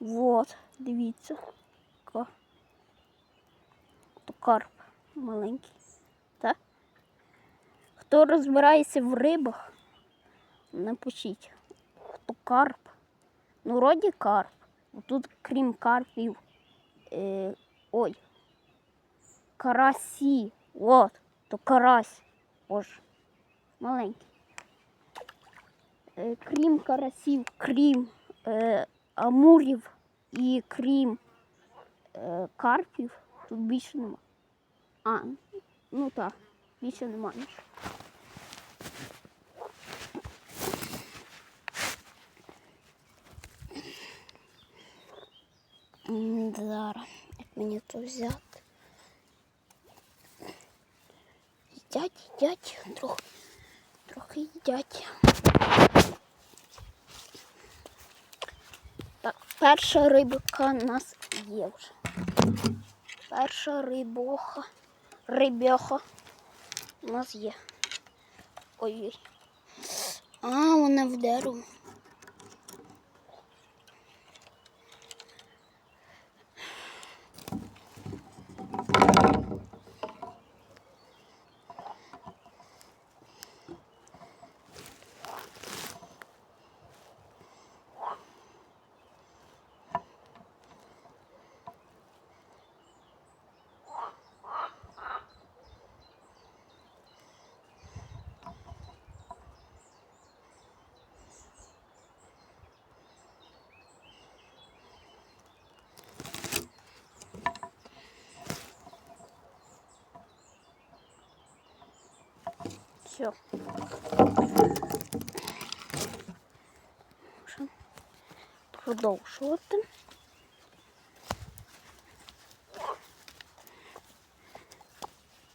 Вот, дивіться. Ка. То карп маленький. Так? Хто розбирається в рибах, напишіть. Хто карп? Ну, вроді карп. Тут, крім карпів, е, ой, карасі. От, то карась. Боже, маленький. Е, крім карасів, крім е, амурів і крім е, карпів, тут більше нема. А, ну так, більше нема. Зараз, як мені то взяти? Їдять, їдять, трохи, трохи їдять. Так, перша рибка у нас є вже. Перша рибоха, рибьоха у нас є. Ой-ой. А, вона в дерево. Все. Можемо продовжувати.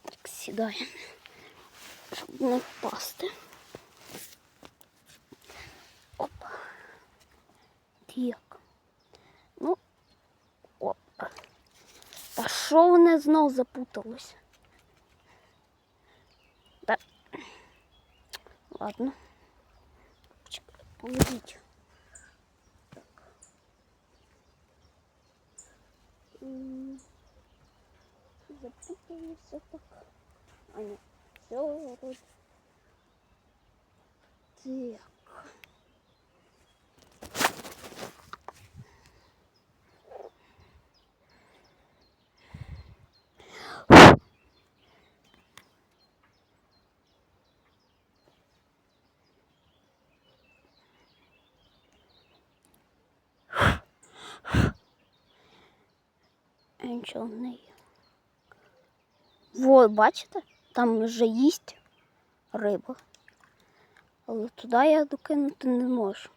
Так, сідаємо, щоб не впасти. Оп. Так. Ну, оп. Та що вони знов запуталось? Ладно. Чекай, Положіть. Так. М, Запуталися так. А ні, все вроде. Так. Нічого не є. Вот, бачите? Там вже їсть риба. Але туди я докинути не можу.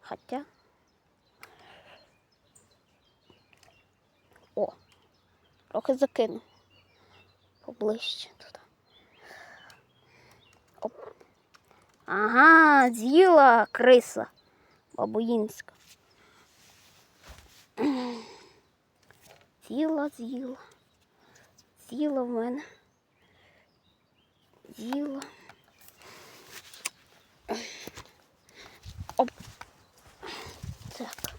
Хоча. О, трохи закину. Поближче туди. Оп. Ага, з'їла криса бабуїнська. З'їла, з'їла. З'їла в мене. З'їла. Оп. Так.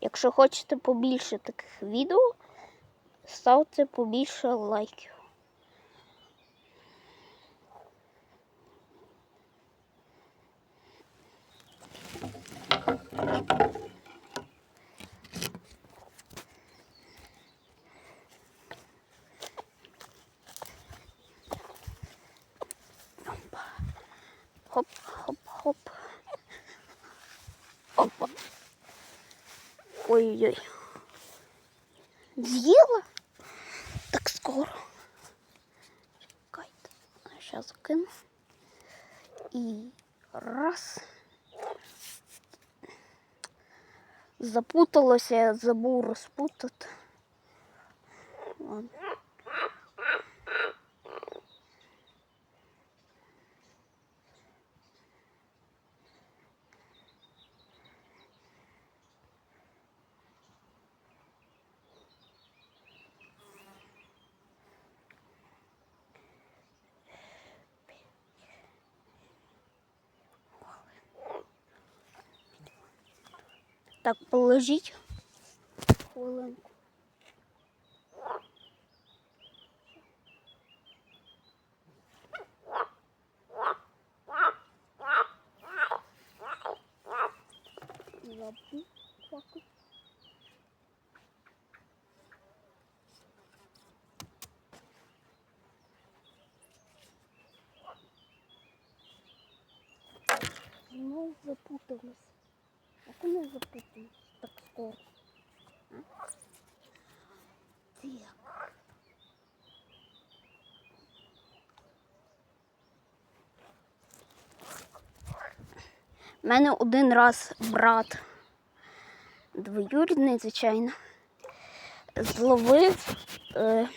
Якщо хочете побільше таких відео, ставте побільше лайків. Хоп, хоп, хоп. Опа. Ой-ой-ой. З'їла? Так скоро. Чекайте. Зараз закину. І раз. Запуталося, я забув розпутати. Ладно. Так, положіть. Хвилинку. Ну, запуталась. Вони запутались так скоро? Так. У мене один раз брат, двоюрідний, звичайно, зловив е,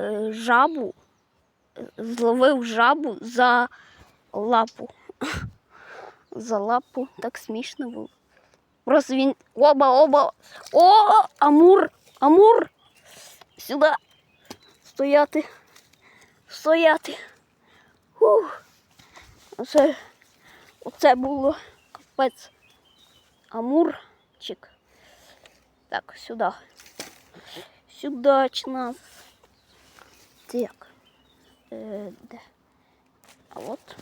е, жабу, зловив жабу за лапу. За лапу так смішно було. Просто він оба, оба. О, Амур! Амур! Сюди. Стояти. Стояти. Ух. Оце, оце було капець. Амурчик. Так, сюди. Сюди нас. Так. Е, де? А от.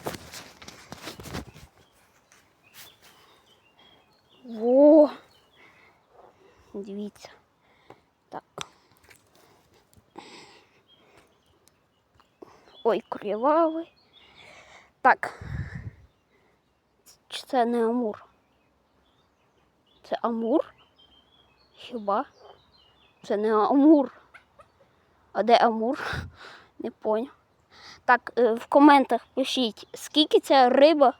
Во. Дивіться. Так. Ой, кривавий. Так. Чи це не Амур? Це Амур? Хіба? Це не Амур. А де Амур? Не поняв. Так, е, в коментах пишіть, скільки ця риба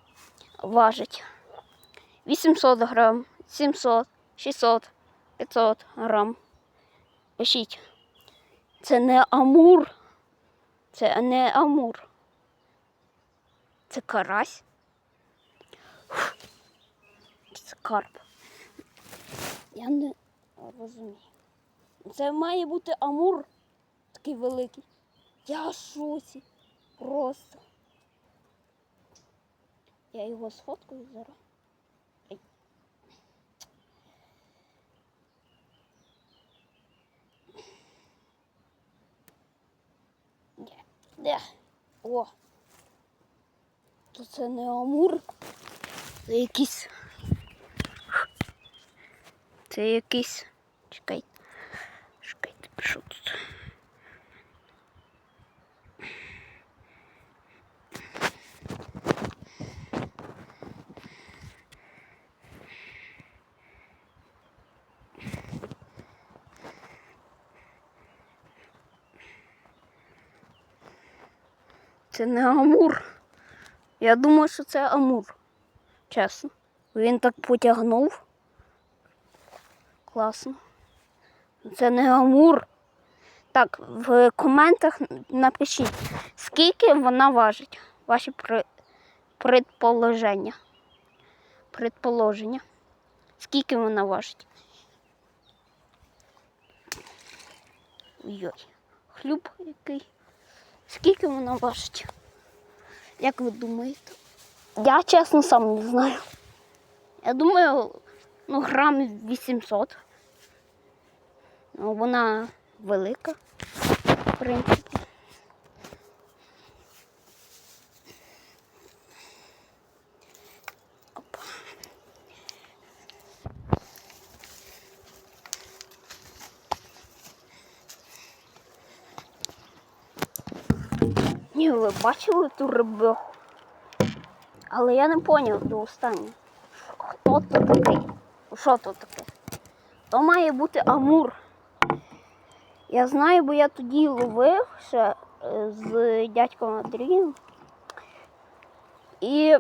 важить. 800 грам, 700, 600, 500 грам. Пишіть. Це не амур. Це не амур. Це карась. Це карп. Я не розумію. Це має бути амур такий великий. Я в шоці. Просто. Я його сфоткаю зараз. Де? О. То це не амур. Це якийсь. Це якийсь. Чекайте, що тут? Це не амур. Я думаю, що це амур. Чесно. Він так потягнув. Класно. Це не амур. Так, в коментах напишіть, скільки вона важить. Ваші предположення. Предположення. Скільки вона важить? Ой-ой. Хлюб який. Скільки вона важить? Як ви думаєте? Я чесно сам не знаю. Я думаю, ну, грам 800. Ну, вона велика, в принципі. Опа. Ні, ви бачили ту рибеху? Але я не зрозумів до останнього. Хто то такий? Що то таке? То має бути Амур. Я знаю, бо я тоді ловив ще е, з дядьком Андрієм. І,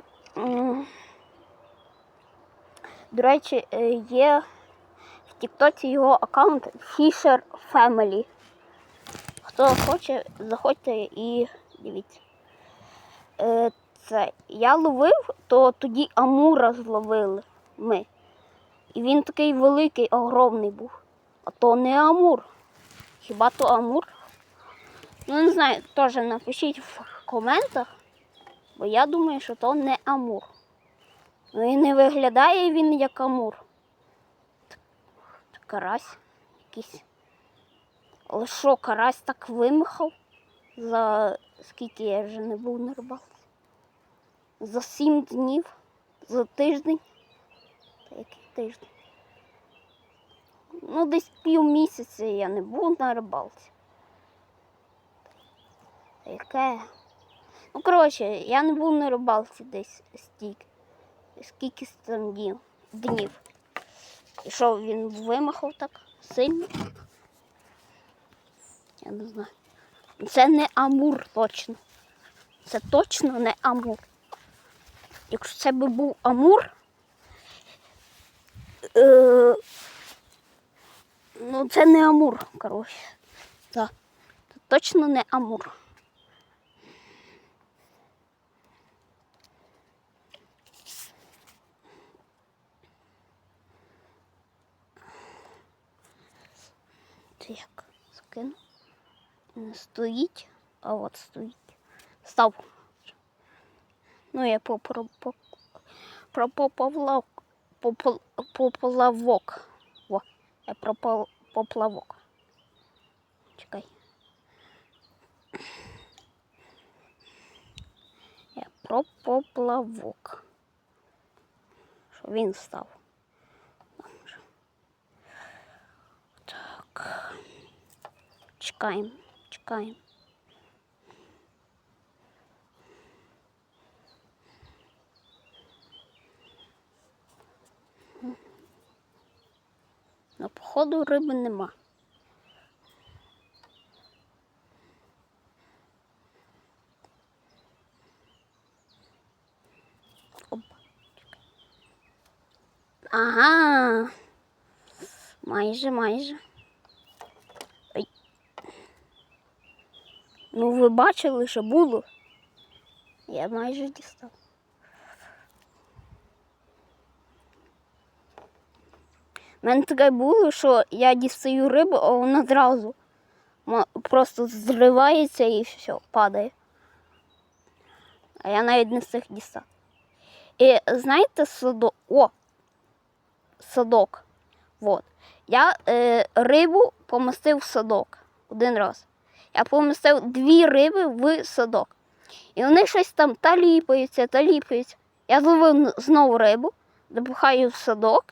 до речі, е, є в Тіктоці його аккаунт Fisher Family. Хто хоче, заходьте і дивіться. Е, це я ловив, то тоді Амура зловили ми. І він такий великий, огромний був. А то не Амур. Хіба то Амур? Ну, не знаю, теж напишіть в коментах, бо я думаю, що то не Амур. Ну і не виглядає він як амур. Карась якийсь. Але що, карась так вимахав? За скільки я вже не був на рибалці? За сім днів, за тиждень. Та який тиждень? Ну, десь півмісяця я не був на рибалці. Та Яке? Ну, коротше, я не був на рибалці десь стільки. Скільки там днів. днів. І що він вимахав так сильно? Я не знаю. Це не амур точно. Це точно не амур. Якщо це би був амур, е, ну це не амур, коротше. Так. Це точно не амур. Це як? Скину. Не стоїть, а от стоїть. Став. Ну, я поплавок. Поплавок. Во, я про поплавок. Чекай. Я про поплавок. Що він став. Так. Чекаємо, чекаємо. На походу риби нема. Ага. Майже, майже. Ну, ви бачили, що було. Я майже дістав. У мене таке було, що я дістаю рибу, а вона одразу просто зривається і все, падає. А я навіть не встиг дістати. І знаєте, садок. О! Садок. Вот. Я е, рибу помістив в садок один раз. Я помістив дві риби в садок. І вони щось там та ліпаються, та ліпаються. Я зловив знову рибу, допихаю в садок,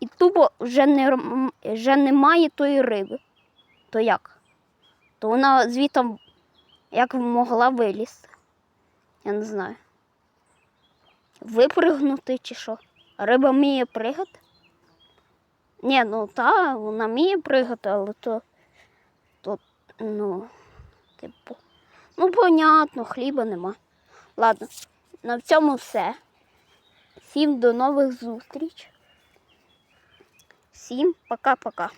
і тупо вже, не, вже немає тої риби. То як? То вона звітом як могла вилізти. Я не знаю. Випригнути чи що? Риба вміє пригати? Ні, ну та, вона вміє пригати, але то, то ну, типу, ну, понятно, хліба нема. Ладно, на цьому все. Всім до нових зустріч. Всім пока-пока.